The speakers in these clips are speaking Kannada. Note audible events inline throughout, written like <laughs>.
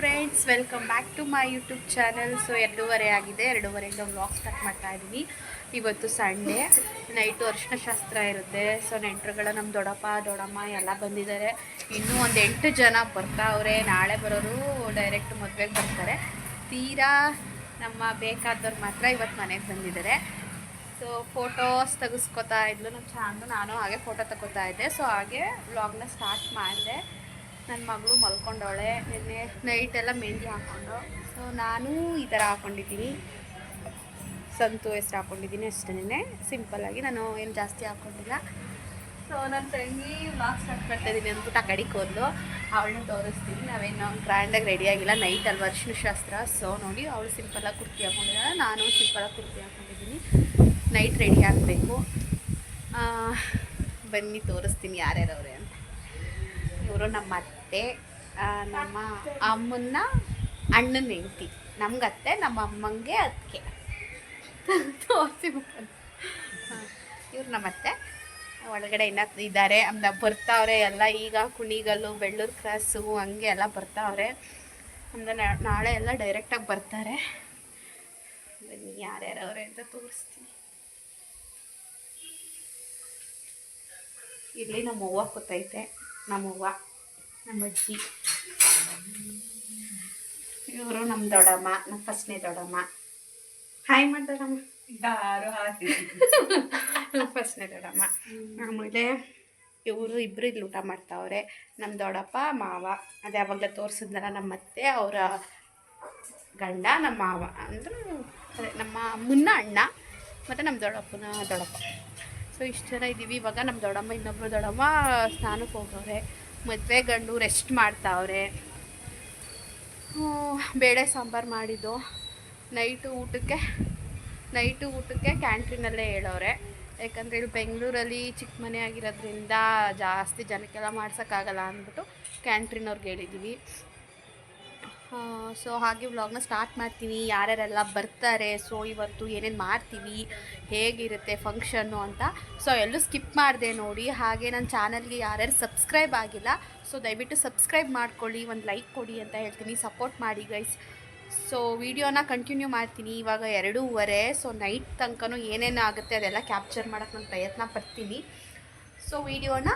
Friends welcome back to my YouTube channel so ಎರಡೂವರೆ ಆಗಿದೆ. ಎರಡೂವರೆಯಿಂದ ವ್ಲಾಗ್ ಸ್ಟಾರ್ಟ್ ಮಾಡ್ತಾ ಇದ್ದೀನಿ ಇವತ್ತು ಸಂಡೇ ನೈಟು ಅರಿಶಿನ ಶಾಸ್ತ್ರ ಇರುತ್ತೆ. ಸೊ ನೆಂಟರುಗಳ ನಮ್ಮ ದೊಡ್ಡಪ್ಪ, ದೊಡ್ಡಮ್ಮ ಎಲ್ಲ ಬಂದಿದ್ದಾರೆ. ಇನ್ನೂ ಒಂದು ಎಂಟು ಜನ ಬರ್ತಾ ಬರ್ತಾವ್ರೆ ನಾಳೆ ಬರೋರು ಡೈರೆಕ್ಟ್ ಮದುವೆಗೆ ಬರ್ತಾರೆ. ತೀರಾ ನಮ್ಮ ಬೇಕಾದವ್ರು ಮಾತ್ರ ಇವತ್ತು ಮನೆಗೆ ಬಂದಿದ್ದಾರೆ. ಸೊ ಫೋಟೋಸ್ ತೆಗೆಸ್ಕೊತಾ ಇದ್ಲು ನಮ್ಮ ಚಾಂದು. ನಾನು ಹಾಗೆ ಫೋಟೋ ತಗೋತಾ ಇದ್ದೆ. ಸೊ ಹಾಗೆ ವ್ಲಾಗ್ನ ಸ್ಟಾರ್ಟ್ ಮಾಡಿದೆ. ನನ್ನ ಮಗಳು ಮಲ್ಕೊಂಡವಳೆ. ನಿನ್ನೆ ನೈಟ್ ಎಲ್ಲ ಮೆಹಂದಿ ಹಾಕ್ಕೊಂಡು ಸೊ ನಾನು ಈ ಥರ ಹಾಕ್ಕೊಂಡಿದ್ದೀನಿ ಸಂತು ಹೆಸ್ರು ಹಾಕ್ಕೊಂಡಿದ್ದೀನಿ ಅಷ್ಟೇ ನಿನ್ನೆ. ಸಿಂಪಲ್ಲಾಗಿ ನಾನು ಏನು ಜಾಸ್ತಿ ಹಾಕ್ಕೊಂಡಿಲ್ಲ ಸೊ ನನ್ನ ತಂಗಿ ಮಾಸ್ಕ್ ಹಾಕ್ಕೊಳ್ತಾ ಇದ್ದೀನಿ ಅಂದ್ಬಿಟ್ಟು ಆ ಕಡೆಗೆ ಹೋದ್ಲು. ಅವಳನ್ನ ತೋರಿಸ್ತೀನಿ. ನಾವೇನು ಗ್ರ್ಯಾಂಡಾಗಿ ರೆಡಿ ಆಗಿಲ್ಲ. ನೈಟ್ ಅಲ್ವಾ ಅರ್ಶಿನ ಶಾಸ್ತ್ರ. ಸೊ ನೋಡಿ ಅವಳು ಸಿಂಪಲ್ಲಾಗಿ ಕುರ್ತಿ ಹಾಕೊಂಡಿದ್ದಾಳೆ ನಾನು ಸಿಂಪಲ್ಲಾಗಿ ಕುರ್ತಿ ಹಾಕ್ಕೊಂಡಿದ್ದೀನಿ ನೈಟ್ ರೆಡಿ ಆಗಬೇಕು. ಬನ್ನಿ ತೋರಿಸ್ತೀನಿ ಯಾರ್ಯಾರವ್ರೆ ಅಂತ. ಇವರು ನಮ್ಮ ಅತ್ತೆ ನಮ್ಮ ಅಮ್ಮನ ಅಣ್ಣನ ಹೆಂಡತಿ. ನಮ್ಗತ್ತೆ ನಮ್ಮ ಅಮ್ಮಂಗೆ ಅದಕ್ಕೆ ಇವ್ರು ನಮ್ಮ ಅತ್ತೆ. ಒಳಗಡೆ ಇನ್ನ ಇದ್ದಾರೆ ಅಮ್ಮ ಬರ್ತಾವ್ರೆ, ಎಲ್ಲ ಈಗ ಕುಣಿಗಲ್ಲು, ಬೆಳ್ಳೂರು ಕ್ರಾಸು, ಹಂಗೆ ಎಲ್ಲ ಬರ್ತಾವ್ರೆ. ಅಂದ್ರೆ ನಾಳೆ ಎಲ್ಲ ಡೈರೆಕ್ಟಾಗಿ ಬರ್ತಾರೆ. ಬನ್ನಿ ಯಾರ್ಯಾರವ್ರೆ ಅಂತ ತೋರಿಸ್ತೀನಿ. ಇಲ್ಲಿ ನಮ್ಮ ಹೂವ ಕೂತೈತೆ ನಮ್ಮ ಅವ್ವ ನಮ್ಮ ಅಜ್ಜಿ ಇವರು ನಮ್ಮ ದೊಡ್ಡಮ್ಮ ನಮ್ಮ ಫಸ್ಟ್ನೇ ದೊಡ್ಡಮ್ಮ. ಹಾಯ್ ಮಾಡಿ ದೊಡ್ಡಮ್ಮ? ಯಾರು ಹಾಕಿ ಫಸ್ಟ್ನೇ ದೊಡ್ಡಮ್ಮ. ಆಮೇಲೆ ಇವರು ಇಬ್ಬರು ಇಲ್ಲಿ ಊಟ ಮಾಡ್ತಾವ್ರೆ. ನಮ್ಮ ದೊಡ್ಡಪ್ಪ ಮಾವ. ಅದು ಯಾವಾಗಲೇ ತೋರಿಸಿದ್ನಲ್ಲ ನಮ್ಮ ಅತ್ತೆ ಅವರ ಗಂಡ ನಮ್ಮ ಮಾವ. ಅಂದ್ರೆ ಅದೇ ನಮ್ಮ ಅಮ್ಮನ ಅಣ್ಣ ಮತ್ತು ನಮ್ಮ ದೊಡ್ಡಪ್ಪನ ದೊಡ್ಡಪ್ಪ. ಸೊ ಇಷ್ಟು ಜನ ಇದ್ದೀವಿ. ಇವಾಗ ನಮ್ಮ ದೊಡ್ಡಮ್ಮ ಇನ್ನೊಬ್ಬರು ದೊಡ್ಡಮ್ಮ ಸ್ನಾನಕ್ಕೆ ಹೋಗವ್ರೆ ಮದುವೆ ಗಂಡು ರೆಸ್ಟ್ ಮಾಡ್ತಾವ್ರೆ. ಬೇಳೆ ಸಾಂಬಾರು ಮಾಡಿದ್ದು. ನೈಟು ಊಟಕ್ಕೆ ನೈಟು ಊಟಕ್ಕೆ ಕ್ಯಾಂಟೀನಲ್ಲೇ ಹೇಳೋರೆ ಯಾಕಂದರೆ ಇಲ್ಲಿ ಬೆಂಗಳೂರಲ್ಲಿ ಚಿಕ್ಕ ಮನೆ ಆಗಿರೋದ್ರಿಂದ ಜಾಸ್ತಿ ಜನಕ್ಕೆಲ್ಲ ಮಾಡ್ಸೋಕ್ಕಾಗಲ್ಲ ಅಂದ್ಬಿಟ್ಟು ಕ್ಯಾಂಟ್ರಿನವ್ರಿಗೆ ಹೇಳಿದ್ದೀವಿ ಸೊ ಹಾಗೆ ವ್ಲಾಗ್ನ ಸ್ಟಾರ್ಟ್ ಮಾಡ್ತೀನಿ ಯಾರ್ಯಾರೆಲ್ಲ ಬರ್ತಾರೆ ಸೊ ಇವತ್ತು ಏನೇನು ಮಾಡ್ತೀವಿ, ಹೇಗಿರುತ್ತೆ ಫಂಕ್ಷನ್ನು ಅಂತ. ಸೊ ಎಲ್ಲೂ ಸ್ಕಿಪ್ ಮಾಡಿದೆ ನೋಡಿ. ಹಾಗೆ ನನ್ನ ಚಾನಲ್ಗೆ ಯಾರ್ಯಾರು ಸಬ್ಸ್ಕ್ರೈಬ್ ಆಗಿಲ್ಲ ಸೊ ದಯವಿಟ್ಟು ಸಬ್ಸ್ಕ್ರೈಬ್ ಮಾಡ್ಕೊಳ್ಳಿ. ಒಂದು ಲೈಕ್ ಕೊಡಿ ಅಂತ ಹೇಳ್ತೀನಿ. ಸಪೋರ್ಟ್ ಮಾಡಿ ಗೈಸ್ ಸೊ ವಿಡಿಯೋನ ಕಂಟಿನ್ಯೂ ಮಾಡ್ತೀನಿ. ಇವಾಗ ಎರಡೂವರೆ ಸೊ ನೈಟ್ ತನಕನೂ ಏನೇನು ಆಗುತ್ತೆ ಅದೆಲ್ಲ ಕ್ಯಾಪ್ಚರ್ ಮಾಡೋಕ್ಕೆ ನಾನು ಪ್ರಯತ್ನ ಪಡ್ತೀನಿ. ಸೊ ವಿಡಿಯೋನ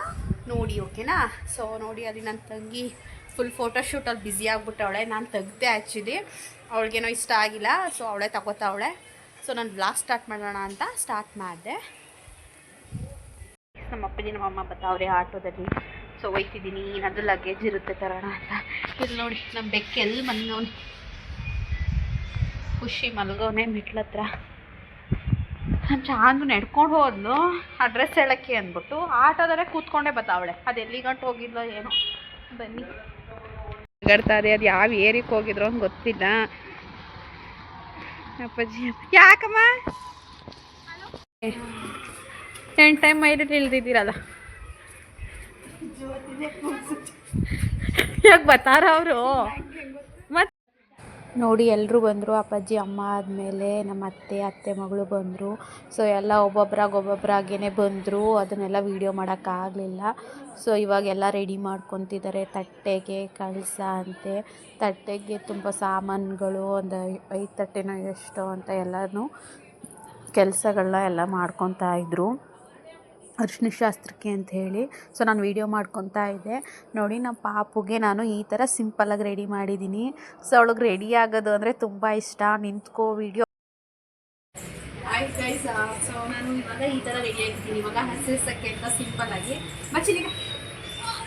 ನೋಡಿ ಓಕೆನಾ ಸೊ ನೋಡಿ, ಅಲ್ಲಿ ನನ್ನ ತಂಗಿ ಫುಲ್ ಫೋಟೋಶೂಟಲ್ಲಿ ಬ್ಯುಸಿ ಆಗಿಬಿಟ್ಟವಳೆ. ನಾನು ತೆಗ್ದೆ ಆ್ಯಕ್ಚುಲಿ ಅವಳಿಗೇನೋ ಇಷ್ಟ ಆಗಿಲ್ಲ ಸೊ ಅವಳೇ ತಗೋತಾವಳೆ. ಸೊ ನಾನು ಬ್ಲಾಗ್ ಸ್ಟಾರ್ಟ್ ಮಾಡೋಣ ಅಂತ ಸ್ಟಾರ್ಟ್ ಮಾಡಿದೆ. ನಮ್ಮ ಅಪ್ಪಾಜಿ, ನಮ್ಮ ಅಮ್ಮ ಬರ್ತಾವ್ರೆ ಆಟೋದಲ್ಲಿ. ಸೊ ಒಯ್ತಿದ್ದೀನಿ ಏನಾದರೂ ಲಗೇಜ್ ಇರುತ್ತೆ ತರೋಣ ಅಂತ. ಇಲ್ಲಿ ನೋಡಿ ನಮ್ಮ ಬೆಕ್ಕೆ ಎಲ್ಲಿ ಮಲ್ಗವನೆ ಖುಷಿ ಮಲ್ಗವನೆ ಮೆಟ್ಲತ್ರ ನಾನು ಚಾಂದು ನಡ್ಕೊಂಡು ಹೋದ್ಲು. ಅಡ್ರೆಸ್ ಹೇಳಕ್ಕೆ ಅಂದ್ಬಿಟ್ಟು ಆಟೋದಲ್ಲೇ ಕೂತ್ಕೊಂಡೆ ಬತ್ತಾವಳೆ ಅದು ಎಲ್ಲಿಗಂಟು ಹೋಗಿದ್ಲೋ ಏನೋ. ಬನ್ನಿ. ಗಡ್ತಾ ಇದೆ, ಅದು ಯಾವ ಏರಿಯಕ್ಕೆ ಹೋಗಿದ್ರು ಅಂತ ಗೊತ್ತಿಲ್ಲ. ಅಪ್ಪಾಜಿ, ಯಾಕಮ್ಮ? ಎಂಟು ಟೈಮ್ ಮೈದು ಇಳ್ದಿದ್ದೀರಲ್ಲ ಯಾಕೆ ಬರ್ತಾರ ಅವರು? ನೋಡಿ ಎಲ್ಲರೂ ಬಂದರು, ಅಪ್ಪಾಜಿ, ಅಮ್ಮ ಆದಮೇಲೆ ನಮ್ಮ ಅತ್ತೆ ಅತ್ತೆ ಮಗಳು ಬಂದರು. ಸೊ ಎಲ್ಲ ಒಬ್ಬೊಬ್ರಾಗ ಒಬ್ಬೊಬ್ರಾಗೇ ಬಂದರು. ಅದನ್ನೆಲ್ಲ ವೀಡಿಯೋ ಮಾಡೋಕ್ಕಾಗಲಿಲ್ಲ. ಸೊ ಇವಾಗೆಲ್ಲ ರೆಡಿ ಮಾಡ್ಕೊತಿದ್ದಾರೆ. ತಟ್ಟೆಗೆ ಕಳಸ ಅಂತೆ. ತಟ್ಟೆಗೆ ತುಂಬ ಸಾಮಾನುಗಳು, ಒಂದು ಐದು ತಟ್ಟೆನೋ ಎಷ್ಟೋ ಅಂತ ಎಲ್ಲನೂ ಕೆಲಸಗಳನ್ನ ಎಲ್ಲ ಮಾಡ್ಕೊತಾ ಇದ್ದರು ಅರಿಶಿನ ಶಾಸ್ತ್ರಕ್ಕೆ ಅಂತ ಹೇಳಿ. ಸೊ ನಾನು ವೀಡಿಯೋ ಮಾಡ್ಕೊತಾ ಇದ್ದೆ. ನೋಡಿ ನಮ್ಮ ಪಾಪುಗೆ ನಾನು ಈ ಥರ ಸಿಂಪಲಾಗಿ ರೆಡಿ ಮಾಡಿದ್ದೀನಿ ಸೊ ಅವಳಿಗೆ ರೆಡಿ ಆಗೋದು ಅಂದರೆ ತುಂಬ ಇಷ್ಟ. ನಿಂತ್ಕೋ ವೀಡಿಯೋ ಆಯ್ತು ಗೈಸ್ ಸೊ ನಾನು ಇವಾಗ ಈ ಥರ ರೆಡಿ ಆಗಿದ್ದೀನಿ. ಇವಾಗ ಅಂತ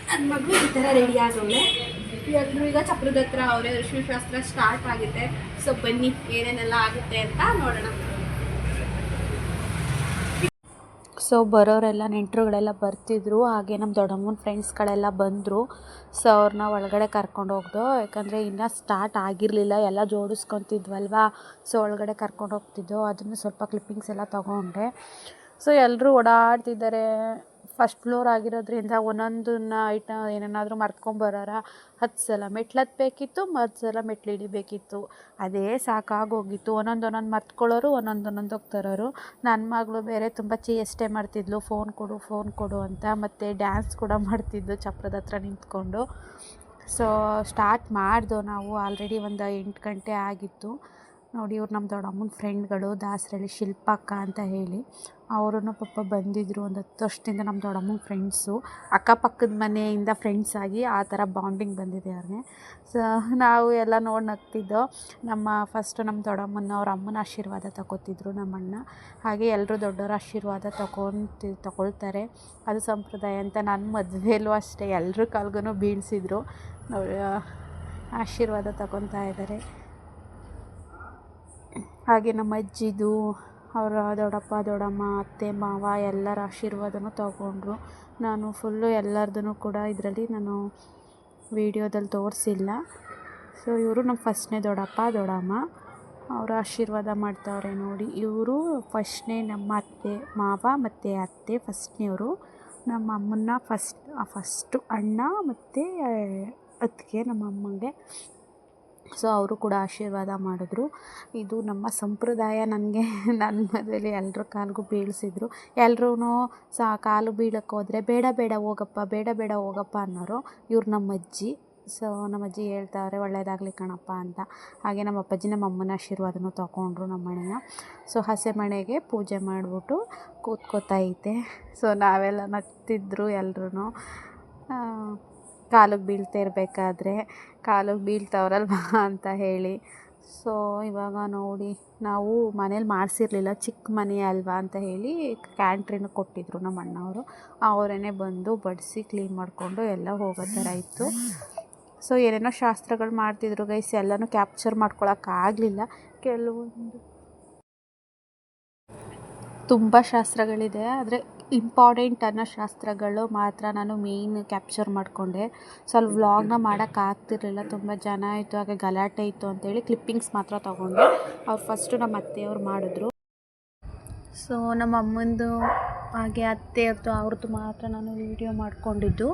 ನನ್ನ ಮಗಳು ಈ ಥರ ರೆಡಿ ಆಗೋಳೆ ಎಲ್ಲರೂ ಈಗ ಚಪ್ರದ ಹತ್ರ ಅವರೇ ಅರಿಶಿನ ಶಾಸ್ತ್ರ ಸ್ಟಾರ್ಟ್ ಆಗುತ್ತೆ. ಸೊ ಬನ್ನಿ, ಏನೇನೆಲ್ಲ ಆಗುತ್ತೆ ಅಂತ ನೋಡೋಣ. ಸೊ ಬರೋರೆಲ್ಲ ನೆಂಟರುಗಳೆಲ್ಲ ಬರ್ತಿದ್ರು. ಹಾಗೆ ನಮ್ಮ ದೊಡ್ಡಮ್ಮನ ಫ್ರೆಂಡ್ಸ್ಗಳೆಲ್ಲ ಬಂದರು. ಸೊ ಅವ್ರನ್ನ ಒಳಗಡೆ ಕರ್ಕೊಂಡು ಹೋಗ್ದು. ಯಾಕಂದರೆ ಇನ್ನೂ ಸ್ಟಾರ್ಟ್ ಆಗಿರಲಿಲ್ಲ. ಎಲ್ಲ ಜೋಡಿಸ್ಕೊತಿದ್ವಲ್ವಾ? ಸೊ ಒಳಗಡೆ ಕರ್ಕೊಂಡು ಹೋಗ್ತಿದ್ದೋ. ಅದನ್ನು ಸ್ವಲ್ಪ ಕ್ಲಿಪ್ಪಿಂಗ್ಸ್ ಎಲ್ಲ ತೊಗೊಂಡೆ. ಸೊ ಎಲ್ಲರೂ ಓಡಾಡ್ತಿದ್ದಾರೆ. ಫಸ್ಟ್ ಫ್ಲೋರ್ ಆಗಿರೋದ್ರಿಂದ ಒಂದೊಂದನ್ನ ಐಟ ಏನೇನಾದರೂ ಮರ್ತ್ಕೊಂಬರೋರ ಹತ್ತು ಸಲ ಮೆಟ್ಲು ಹತ್ತಬೇಕಿತ್ತು ಹತ್ತು ಸಲ ಮೆಟ್ಲು ಇಳಿಬೇಕಿತ್ತು ಅದೇ ಸಾಕಾಗೋಗಿತ್ತು. ಒಂದೊಂದು ಒಂದೊಂದು ಮರ್ತ್ಕೊಳ್ಳೋರು, ಒಂದೊಂದು ಒಂದೊಂದು ಹೋಗ್ತಾರೋರು ನನ್ನ ಮಗಳು ಬೇರೆ ತುಂಬ ಚೇಷ್ಟೆ ಮಾಡ್ತಿದ್ಲು. ಫೋನ್ ಕೊಡು ಫೋನ್ ಕೊಡು ಅಂತ. ಮತ್ತು ಡ್ಯಾನ್ಸ್ ಕೂಡ ಮಾಡ್ತಿದ್ದು ಚಪ್ರದ ಹತ್ರ ನಿಂತ್ಕೊಂಡು. ಸೊ ಸ್ಟಾರ್ಟ್ ಮಾಡ್ದೋ ನಾವು ಆಲ್ರೆಡಿ ಒಂದು ಎಂಟು ಗಂಟೆ ಆಗಿತ್ತು. ನೋಡಿ ಇವ್ರು ನಮ್ಮ ದೊಡ್ಡಮ್ಮನ ಫ್ರೆಂಡ್ಗಳು, ದಾಸರಳ್ಳಿ, ಶಿಲ್ಪಕ್ಕ ಅಂತ ಹೇಳಿ. ಅವರನ್ನು ಪಾಪ ಬಂದಿದ್ದರು ಒಂದು ಹತ್ತು ವರ್ಷದಿಂದ ನಮ್ಮ ದೊಡ್ಡಮ್ಮನ ಫ್ರೆಂಡ್ಸು ಅಕ್ಕಪಕ್ಕದ ಮನೆಯಿಂದ ಫ್ರೆಂಡ್ಸ್ ಆಗಿ ಆ ಥರ ಬಾಂಡಿಂಗ್ ಬಂದಿದೆ ಅವ್ರಿಗೆ. ಸೊ ನಾವು ಎಲ್ಲ ನೋಡಿ ನಗ್ತಿದ್ದೋ, ನಮ್ಮ ಫಸ್ಟು ನಮ್ಮ ದೊಡ್ಡಮ್ಮನ ಅವ್ರ ಅಮ್ಮನ ಆಶೀರ್ವಾದ ತಗೋತಿದ್ರು ನಮ್ಮಣ್ಣ ಹಾಗೆ ಎಲ್ಲರೂ ದೊಡ್ಡವರ ಆಶೀರ್ವಾದ ತಗೊಂತಿ, ತಗೊಳ್ತಾರೆ. ಅದು ಸಂಪ್ರದಾಯ ಅಂತ ನನ್ನ ಮದುವೆಯಲ್ಲೂ ಅಷ್ಟೇ. ಎಲ್ಲರೂ ಕಾಲ್ಗೂ ಬೀಳಿಸಿದ್ರು. ಆಶೀರ್ವಾದ ತಗೊತಾ ಇದ್ದಾರೆ ಹಾಗೆ ನಮ್ಮ ಅಜ್ಜಿದು, ಅವರ ದೊಡ್ಡಪ್ಪ, ದೊಡ್ಡಮ್ಮ, ಅತ್ತೆ, ಮಾವ ಎಲ್ಲರ ಆಶೀರ್ವಾದನೂ ತೊಗೊಂಡ್ರು. ನಾನು ಫುಲ್ಲು ಎಲ್ಲರದೂ ಕೂಡ ಇದರಲ್ಲಿ ನಾನು ವೀಡಿಯೋದಲ್ಲಿ ತೋರಿಸಿಲ್ಲ. ಸೊ ಇವರು ನಮ್ಮ ಫಸ್ಟ್ನೇ ದೊಡ್ಡಪ್ಪ, ದೊಡ್ಡಮ್ಮ. ಅವರು ಆಶೀರ್ವಾದ ಮಾಡ್ತಾವ್ರೆ ನೋಡಿ. ಇವರು ಫಸ್ಟ್ನೇ ನಮ್ಮ ಅತ್ತೆ, ಮಾವ ಮತ್ತು ಅತ್ತೆ ಫಸ್ಟ್ನೇವರು ನಮ್ಮ ಅಮ್ಮನ್ನ ಫಸ್ಟ್ ಫಸ್ಟು ಅಣ್ಣ ಮತ್ತು ಅತ್ತಿಗೆ ನಮ್ಮ ಅಮ್ಮಂಗೆ. ಸೊ ಅವರು ಕೂಡ ಆಶೀರ್ವಾದ ಮಾಡಿದ್ರು. ಇದು ನಮ್ಮ ಸಂಪ್ರದಾಯ ನನಗೆ <laughs> ನನ್ನ ಮದುವೆಲಿ ಎಲ್ರ ಕಾಲಿಗೂ ಬೀಳಿಸಿದ್ರು. ಎಲ್ರೂ ಸಹ ಕಾಲು ಬೀಳಕ್ಕೆ ಹೋದರೆ ಬೇಡ ಬೇಡ ಹೋಗಪ್ಪ, ಬೇಡ ಬೇಡ ಹೋಗಪ್ಪ ಅನ್ನೋರು ಇವ್ರು ನಮ್ಮ ಅಜ್ಜಿ. ಸೊ ನಮ್ಮ ಅಜ್ಜಿ ಹೇಳ್ತಾವ್ರೆ ಒಳ್ಳೆಯದಾಗಲಿ ಕಣಪ್ಪ ಅಂತ. ಹಾಗೆ ನಮ್ಮ ಅಪ್ಪಾಜಿ ನಮ್ಮ ಅಮ್ಮನ ಆಶೀರ್ವಾದನೂ ತೊಗೊಂಡ್ರು ನಮ್ಮ ಮನೆಯ ಸೊ ಹಸೆ ಮಣೆಗೆ ಪೂಜೆ ಮಾಡಿಬಿಟ್ಟು ಕೂತ್ಕೋತೈತೆ ಸೊ ನಾವೆಲ್ಲ ನಗ್ತಿದ್ರು ಎಲ್ರೂ ಕಾಲಿಗೆ ಬೀಳ್ತಾ ಇರಬೇಕಾದ್ರೆ ಕಾಲಿಗೆ ಬೀಳ್ತಾವ್ರಲ್ವಾ <laughs> ಅಂತ ಹೇಳಿ. ಸೊ ಇವಾಗ ನೋಡಿ, ನಾವು ಮನೇಲಿ ಮಾಡಿಸಿರ್ಲಿಲ್ಲ ಚಿಕ್ಕ ಮನೆ ಅಲ್ವಾ ಅಂತ ಹೇಳಿ ಕ್ಯಾಂಟ್ರಿನ ಕೊಟ್ಟಿದ್ರು ನಮ್ಮ ಅಣ್ಣವರು. ಅವರೇ ಬಂದು ಬಡಿಸಿ ಕ್ಲೀನ್ ಮಾಡಿಕೊಂಡು ಎಲ್ಲ ಹೋಗೋ ಥರ ಇತ್ತು. ಸೊ ಏನೇನೋ ಶಾಸ್ತ್ರಗಳು ಮಾಡ್ತಿದ್ರು ಗೈಸ್ ಎಲ್ಲನೂ ಕ್ಯಾಪ್ಚರ್ ಮಾಡ್ಕೊಳಕ್ಕಾಗಲಿಲ್ಲ ಕೆಲವೊಂದು ತುಂಬ ಶಾಸ್ತ್ರಗಳಿದೆ, ಆದರೆ ಇಂಪಾರ್ಟೆಂಟ್ ಅನ್ನೋ ಶಾಸ್ತ್ರಗಳು ಮಾತ್ರ ನಾನು ಮೇಯ್ನ್ ಕ್ಯಾಪ್ಚರ್ ಮಾಡಿಕೊಂಡೆ. ಸ್ವಲ್ಪ ವ್ಲಾಗ್ನ ಮಾಡೋಕ್ಕಾಗ್ತಿರ್ಲಿಲ್ಲ ತುಂಬ ಜನ ಇತ್ತು, ಹಾಗೆ ಗಲಾಟೆ ಇತ್ತು ಅಂತೇಳಿ ಕ್ಲಿಪ್ಪಿಂಗ್ಸ್ ಮಾತ್ರ ತೊಗೊಂಡೆ. ಅವ್ರು ಫಸ್ಟು ನಮ್ಮ ಅತ್ತೆಯವ್ರು ಮಾಡಿದ್ರು. ಸೊ ನಮ್ಮ ಅಮ್ಮಂದು ಹಾಗೆ ಅತ್ತೆಯವ್ರದ್ದು ಅವ್ರದ್ದು ಮಾತ್ರ ನಾನು ವೀಡಿಯೋ ಮಾಡಿಕೊಂಡಿದ್ದು.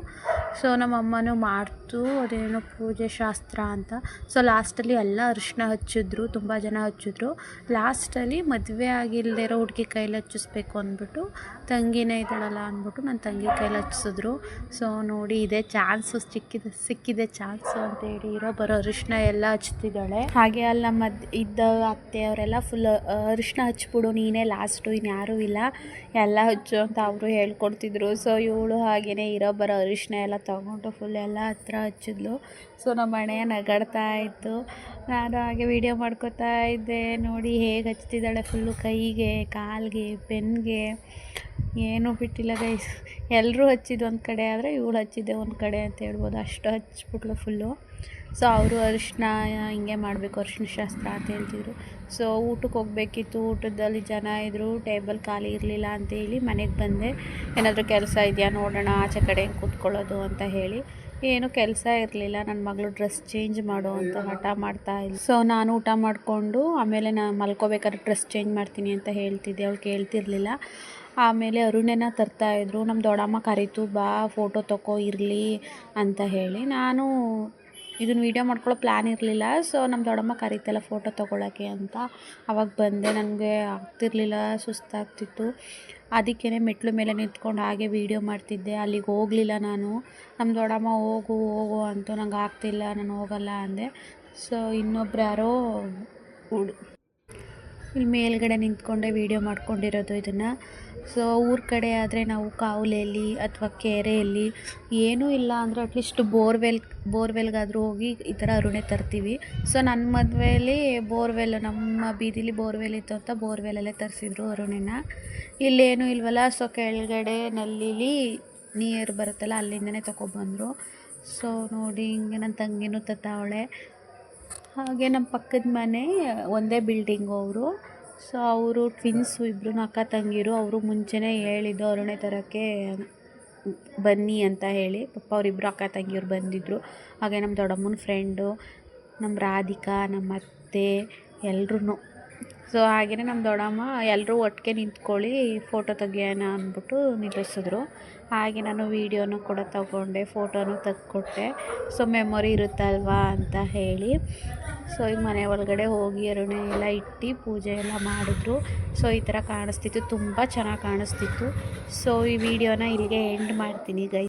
ಸೊ ನಮ್ಮ ಅಮ್ಮನೂ ಮಾಡ್ತು. ಅದೇನೋ ಪೂಜೆ ಶಾಸ್ತ್ರ ಅಂತ. ಸೊ ಲಾಸ್ಟಲ್ಲಿ ಎಲ್ಲ ಅರಿಶಿನ ಹಚ್ಚಿದ್ರು. ತುಂಬ ಜನ ಹಚ್ಚಿದ್ರು. ಲಾಸ್ಟಲ್ಲಿ ಮದುವೆ ಆಗಿಲ್ಲದೆ ಇರೋ ಹುಡುಗಿ ಕೈಲಿ ಹಚ್ಚಿಸ್ಬೇಕು ಅಂದ್ಬಿಟ್ಟು ತಂಗಿನೇ ಇದ್ದಾಳಲ್ಲ ಅಂದ್ಬಿಟ್ಟು ನನ್ನ ತಂಗಿ ಕೈಲಿ ಹಚ್ಚಿಸಿದ್ರು. ಸೊ ನೋಡಿ ಇದೆ ಚಾನ್ಸು, ಸಿಕ್ಕಿದೆ ಸಿಕ್ಕಿದೆ ಚಾನ್ಸು ಅಂತೇಳಿ ಇರೋ ಬರೋ ಅರಿಶಿನ ಎಲ್ಲ ಹಚ್ತಿದ್ದಾಳೆ. ಹಾಗೆ ಅಲ್ಲಿ ನಮ್ಮ ಇದ್ದ ಅತ್ತೆಯವರೆಲ್ಲ ಫುಲ್ ಅರಿಶಿನ ಹಚ್ಬಿಡು, ನೀನೇ ಲಾಸ್ಟು ಇನ್ಯಾರೂ ಇಲ್ಲ. ಎಲ್ಲ ಹಚ್ಚು ಅಂತ ಅವರು ಹೇಳ್ಕೊಡ್ತಿದ್ರು. ಸೊ ಇವಳು ಹಾಗೆಯೇ ಇರೋ ಬರೋ ಅರಿಶಿನ ಎಲ್ಲ ತೊಗೊಂಡು ಫುಲ್ ಎಲ್ಲ ಹತ್ರ ಹಚ್ಚಿದ್ಲು. ಸೊ ನಮ್ಮ ಮನೆಯ ನಗಾಡ್ತಾ ಇತ್ತು. ನಾನು ಹಾಗೆ ವೀಡಿಯೋ ಮಾಡ್ಕೋತಾ ಇದ್ದೆ. ನೋಡಿ ಹೇಗೆ ಹಚ್ತಿದ್ದಾಳೆ ಫುಲ್ಲು ಕೈಗೆ, ಕಾಲಿಗೆ ಬೆನ್ನಿಗೆ ಏನೂ ಬಿಟ್ಟಿಲ್ಲ ಎಲ್ಲರೂ ಹಚ್ಚಿದ್ದು ಒಂದು ಕಡೆ ಆದರೆ ಇವಳು ಹಚ್ಚಿದ್ದೆ ಒಂದು ಕಡೆ ಅಂತ ಹೇಳ್ಬೋದು. ಅಷ್ಟು ಹಚ್ಬಿಟ್ಲು ಫುಲ್ಲು ಸೊ ಅವರು ಅರಿಶಿನ ಹಿಂಗೆ ಮಾಡಬೇಕು, ಅರಿಶಿನ ಶಾಸ್ತ್ರ ಅಂತ ಹೇಳ್ತಿದ್ರು. ಸೊ ಊಟಕ್ಕೆ ಹೋಗ್ಬೇಕಿತ್ತು, ಊಟದಲ್ಲಿ ಜನ ಇದ್ದರು ಟೇಬಲ್ ಖಾಲಿ ಇರಲಿಲ್ಲ ಅಂತೇಳಿ ಮನೆಗೆ ಬಂದೆ. ಏನಾದರೂ ಕೆಲಸ ಇದೆಯಾ ನೋಡೋಣ, ಆಚೆ ಕಡೆ ಕೂತ್ಕೊಳ್ಳೋದು ಅಂತ ಹೇಳಿ. ಏನು ಕೆಲಸ ಇರಲಿಲ್ಲ ನನ್ನ ಮಗಳು ಡ್ರೆಸ್ ಚೇಂಜ್ ಮಾಡೋ ಅಂತ ಹಠ ಮಾಡ್ತಾ ಇಲ್ಲ ಸೊ ನಾನು ಊಟ ಮಾಡಿಕೊಂಡು ಆಮೇಲೆ ನಾನು ಮಲ್ಕೋಬೇಕಾದ್ರೆ ಡ್ರೆಸ್ ಚೇಂಜ್ ಮಾಡ್ತೀನಿ ಅಂತ ಹೇಳ್ತಿದ್ದೆ, ಅವ್ಳು ಕೇಳ್ತಿರ್ಲಿಲ್ಲ. ಆಮೇಲೆ ಅರುಣೆನ ತರ್ತಾಯಿದ್ರು ನಮ್ಮ ದೊಡ್ಡಮ್ಮ ಕರೀತು, ಬಾ, ಫೋಟೋ ತಗೋ ಇರಲಿ ಅಂತ ಹೇಳಿ. ನಾನು ಇದನ್ನು ವೀಡಿಯೋ ಮಾಡ್ಕೊಳ್ಳೋ ಪ್ಲ್ಯಾನ್ ಇರಲಿಲ್ಲ. ಸೊ ನಮ್ಮ ದೊಡ್ಡಮ್ಮ ಕರೀತಲ್ಲ ಫೋಟೋ ತೊಗೊಳಕ್ಕೆ ಅಂತ. ಅವಾಗ ಬಂದೆ. ನನಗೆ ಆಗ್ತಿರ್ಲಿಲ್ಲ. ಸುಸ್ತಾಗ್ತಿತ್ತು. ಅದಕ್ಕೇ ಮೆಟ್ಲು ಮೇಲೆ ನಿಂತ್ಕೊಂಡು ಹಾಗೆ ವೀಡಿಯೋ ಮಾಡ್ತಿದ್ದೆ. ಅಲ್ಲಿಗೆ ಹೋಗಲಿಲ್ಲ ನಾನು. ನಮ್ಮ ದೊಡ್ಡಮ್ಮ, ಹೋಗು ಹೋಗು ಅಂತ ನಂಗೆ ಆಗ್ತಿಲ್ಲ. ನಾನು ಹೋಗಲ್ಲ ಅಂದೆ. ಸೊ ಇನ್ನೊಬ್ರು ಯಾರೋ ಇಲ್ಲಿ ಮೇಲ್ಗಡೆ ನಿಂತ್ಕೊಂಡೆ ವೀಡಿಯೋ ಮಾಡ್ಕೊಂಡಿರೋದು ಇದನ್ನು. ಸೊ ಊರ ಕಡೆ ಆದರೆ ನಾವು ಕಾವಲೆಯಲ್ಲಿ ಅಥವಾ ಕೆರೆಯಲ್ಲಿ ಏನೂ ಇಲ್ಲ ಅಂದರೆ ಅಟ್ಲೀಸ್ಟ್ ಬೋರ್ವೆಲ್ ಬೋರ್ವೆಲ್ಗಾದರೂ ಹೋಗಿ ಈ ಥರ ಅರುಣೆ ತರ್ತೀವಿ. ಸೊ ನನ್ನ ಮದುವೆಯಲ್ಲಿ ಬೋರ್ವೆಲ್ ನಮ್ಮ ಬೀದಿಲಿ ಬೋರ್ವೆಲ್ ಇತ್ತು ಅಂತ ಬೋರ್ವೆಲಲ್ಲೇ ತರಿಸಿದ್ರು ಅರುಣೆನ ಇಲ್ಲೇನೂ ಇಲ್ವಲ್ಲ ಸೊ ಕೆಳಗಡೆ ನಲ್ಲಿಲಿ ನೀರು ಬರುತ್ತಲ್ಲ, ಅಲ್ಲಿಂದನೇ ತೊಗೊಬಂದರು ಸೊ ನೋಡಿ ಹಿಂಗೆ ನನ್ನ ತಂಗಿನೂ ತತ್ತಾವಳೆ ಹಾಗೆ ನಮ್ಮ ಪಕ್ಕದ ಮನೆ ಒಂದೇ ಬಿಲ್ಡಿಂಗು ಅವರು. ಸೊ ಅವರು ಟ್ವಿನ್ಸು ಇಬ್ಬರು ಅಕ್ಕ ತಂಗಿರು, ಅವರು ಮುಂಚೆನೇ ಹೇಳಿದ್ದು ಅರುಣೆ ತರೋಕ್ಕೆ ಬನ್ನಿ ಅಂತ ಹೇಳಿ. ಪಪ್ಪ ಅವರಿಬ್ಬರು ಅಕ್ಕ ತಂಗಿಯವ್ರು ಬಂದಿದ್ದರು ಹಾಗೆ ನಮ್ಮ ದೊಡ್ಡಮ್ಮನ ಫ್ರೆಂಡು ನಮ್ಮ ರಾಧಿಕಾ ನಮ್ಮ ಅತ್ತೆ ಎಲ್ರೂ ಸೊ ಹಾಗೆಯೇ ನಮ್ಮ ದೊಡ್ಡಮ್ಮ ಎಲ್ಲರೂ ಒಟ್ಟಿಗೆ ನಿಂತ್ಕೊಳ್ಳಿ ಫೋಟೋ ತೆಗಿಯೋಣ ಅಂದ್ಬಿಟ್ಟು ನಿಲ್ಲಿಸಿದ್ರು. ಹಾಗೆ ನಾನು ವೀಡಿಯೋನು ಕೂಡ ತಗೊಂಡೆ ಫೋಟೋನು ತೆಗ್ದುಕೊಟ್ಟೆ. ಸೊ ಮೆಮೊರಿ ಇರುತ್ತಲ್ವಾ ಅಂತ ಹೇಳಿ. ಸೊ ಈಗ ಮನೆ ಒಳಗಡೆ ಹೋಗಿ ಅರುಣೆ ಎಲ್ಲ ಇಟ್ಟು ಪೂಜೆ ಎಲ್ಲ ಮಾಡಿದ್ರು. ಸೊ ಈ ಥರ ಕಾಣಿಸ್ತಿತ್ತು. ತುಂಬ ಚೆನ್ನಾಗಿ ಕಾಣಿಸ್ತಿತ್ತು. ಸೊ ಈ ವಿಡಿಯೋನ ಇಲ್ಲಿಗೆ ಎಂಡ್ ಮಾಡ್ತೀನಿ ಗೈ